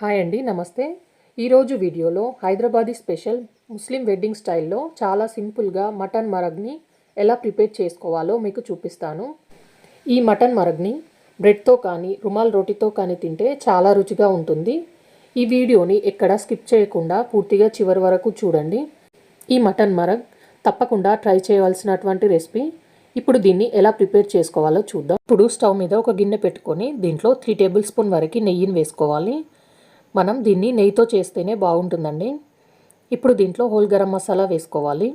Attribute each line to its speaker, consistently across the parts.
Speaker 1: Hi అండి నమస్తే. ఈరోజు వీడియోలో హైదరాబాదీ స్పెషల్ ముస్లిం వెడ్డింగ్ స్టైల్లో చాలా సింపుల్గా మటన్ మరగ్ని ఎలా ప్రిపేర్ చేసుకోవాలో మీకు చూపిస్తాను. ఈ మటన్ మరగ్ని బ్రెడ్తో కానీ రుమాల్ రోటీతో కానీ తింటే చాలా రుచిగా ఉంటుంది. ఈ వీడియోని ఎక్కడ స్కిప్ చేయకుండా పూర్తిగా చివరి వరకు చూడండి. ఈ మటన్ మరగ్ తప్పకుండా ట్రై చేయవలసినటువంటి రెసిపీ. ఇప్పుడు దీన్ని ఎలా ప్రిపేర్ చేసుకోవాలో చూద్దాం. ఇప్పుడు స్టవ్ మీద ఒక గిన్నె పెట్టుకొని దీంట్లో త్రీ టేబుల్ స్పూన్ వరకు నెయ్యిని వేసుకోవాలి. మనం దీన్ని నెయ్యితో చేస్తేనే బాగుంటుందండి. ఇప్పుడు దీంట్లో హోల్ గరం మసాలా వేసుకోవాలి.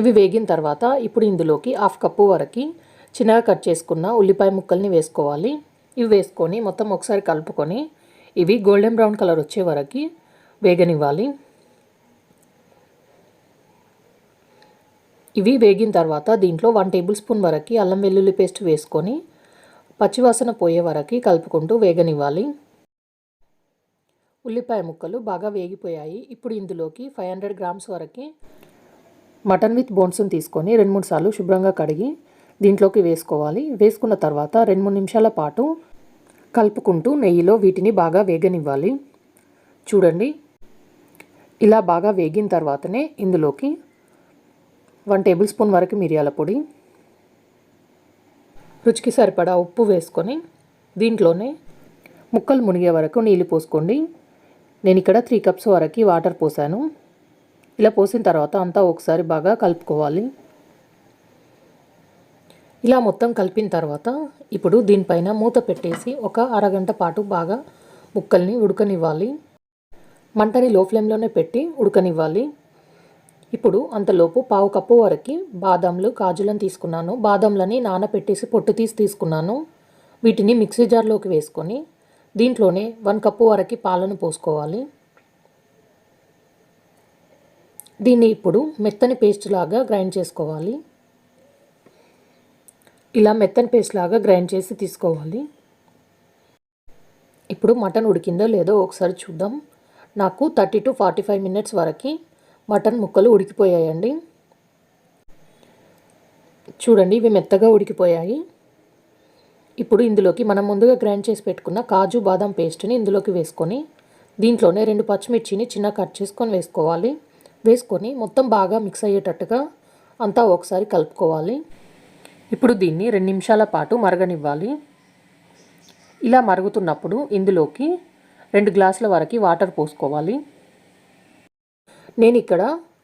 Speaker 1: ఇవి వేగిన తర్వాత ఇప్పుడు ఇందులోకి హాఫ్ కప్పు వరకు చిన్నగా కట్ చేసుకున్న ఉల్లిపాయ ముక్కల్ని వేసుకోవాలి. ఇవి వేసుకొని మొత్తం ఒకసారి కలుపుకొని ఇవి గోల్డెన్ బ్రౌన్ కలర్ వచ్చే వరకు వేగనివ్వాలి. ఇవి వేగిన తర్వాత దీంట్లో వన్ టేబుల్ స్పూన్ వరకు అల్లం వెల్లుల్లి పేస్ట్ వేసుకొని పచ్చివాసన పోయే వరకు కలుపుకుంటూ వేగనివ్వాలి. ఉల్లిపాయ ముక్కలు బాగా వేగిపోయాయి. ఇప్పుడు ఇందులోకి ఫైవ్ హండ్రెడ్ గ్రామ్స్ వరకు మటన్ విత్ బోన్స్ని తీసుకొని రెండు మూడు సార్లు శుభ్రంగా కడిగి దీంట్లోకి వేసుకోవాలి. వేసుకున్న తర్వాత రెండు మూడు నిమిషాల పాటు కలుపుకుంటూ నెయ్యిలో వీటిని బాగా వేగనివ్వాలి. చూడండి. ఇలా బాగా వేగిన తర్వాతనే ఇందులోకి వన్ టేబుల్ స్పూన్ వరకు మిరియాల పొడి రుచికి సరిపడా ఉప్పు వేసుకొని దీంట్లోనే ముక్కలు మునిగే వరకు నీళ్ళు పోసుకోండి. నేను ఇక్కడ త్రీ కప్స్ వరకు వాటర్ పోసాను. ఇలా పోసిన తర్వాత అంతా ఒకసారి బాగా కలుపుకోవాలి. ఇలా మొత్తం కలిపిన తర్వాత ఇప్పుడు దీనిపైన మూత పెట్టేసి ఒక అరగంట పాటు బాగా ముక్కల్ని ఉడకనివ్వాలి. మంటని లో ఫ్లేమ్లోనే పెట్టి ఉడకనివ్వాలి. ఇప్పుడు అంతలోపు పావు కప్పు వరకు బాదంలు కాజులను తీసుకున్నాను. బాదంలని నానపెట్టేసి పొట్టు తీసి తీసుకున్నాను. వీటిని మిక్సీ జార్లోకి వేసుకొని దీంట్లోనే వన్ కప్పు వరకు పాలను పోసుకోవాలి. దీన్ని ఇప్పుడు మెత్తని పేస్ట్ లాగా గ్రైండ్ చేసుకోవాలి. ఇలా మెత్తని పేస్ట్ లాగా గ్రైండ్ చేసి తీసుకోవాలి. ఇప్పుడు మటన్ ఉడికిందో లేదో ఒకసారి చూద్దాం. నాకు thirty to forty five minutes వరకు మటన్ ముక్కలు ఉడికిపోయాయండి. చూడండి ఇవి మెత్తగా ఉడికిపోయాయి. ఇప్పుడు ఇందులోకి మనం ముందుగా గ్రైండ్ చేసి పెట్టుకున్న కాజు బాదం పేస్ట్ని ఇందులోకి వేసుకొని దీంట్లోనే రెండు పచ్చిమిర్చిని చిన్న కట్ చేసుకొని వేసుకోవాలి. వేసుకొని మొత్తం బాగా మిక్స్ అయ్యేటట్టుగా అంతా ఒకసారి కలుపుకోవాలి. ఇప్పుడు దీన్ని రెండు నిమిషాల పాటు మరగనివ్వాలి. ఇలా మరుగుతున్నప్పుడు ఇందులోకి రెండు గ్లాసుల వరకు వాటర్ పోసుకోవాలి. నేను ఇక్కడ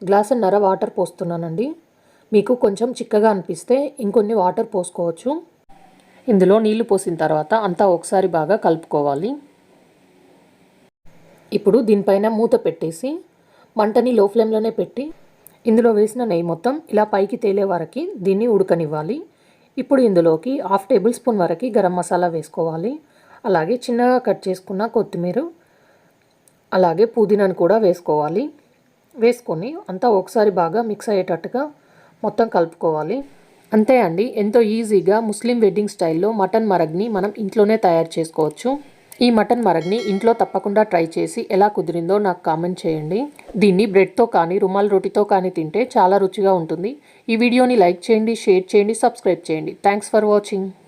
Speaker 1: గ్లాసున్నర వాటర్ పోస్తున్నానండి. మీకు కొంచెం చిక్కగా అనిపిస్తే ఇంకొన్ని వాటర్ పోసుకోవచ్చు. ఇందులో నీళ్ళు పోసిన తర్వాత అంతా ఒకసారి బాగా కలుపుకోవాలి. ఇప్పుడు దీనిపైన మూత పెట్టేసి మంటని లో ఫ్లేమ్లోనే పెట్టి ఇందులో వేసిన నెయ్యి మొత్తం ఇలా పైకి తేలే వరకు దీన్ని ఉడకనివ్వాలి. ఇప్పుడు ఇందులోకి హాఫ్ టేబుల్ స్పూన్ వరకు గరం మసాలా వేసుకోవాలి. అలాగే చిన్నగా కట్ చేసుకున్న కొత్తిమీర అలాగే పుదీనాను కూడా వేసుకోవాలి. వేసుకొని అంతా ఒకసారి బాగా మిక్స్ అయ్యేటట్టుగా మొత్తం కలుపుకోవాలి. అంతే అండి. ఎంతో ఈజీగా ముస్లిం వెడ్డింగ్ స్టైల్లో మటన్ మరగ్ని మనం ఇంట్లోనే తయారు చేసుకోవచ్చు. ఈ మటన్ మరగ్ని ఇంట్లో తప్పకుండా ట్రై చేసి ఎలా కుదిరిందో నాకు కామెంట్ చేయండి. దీన్ని బ్రెడ్తో కానీ రుమాల్ రోటితో కానీ తింటే చాలా రుచిగా ఉంటుంది. ఈ వీడియోని లైక్ చేయండి షేర్ చేయండి సబ్స్క్రైబ్ చేయండి. Thanks for watching.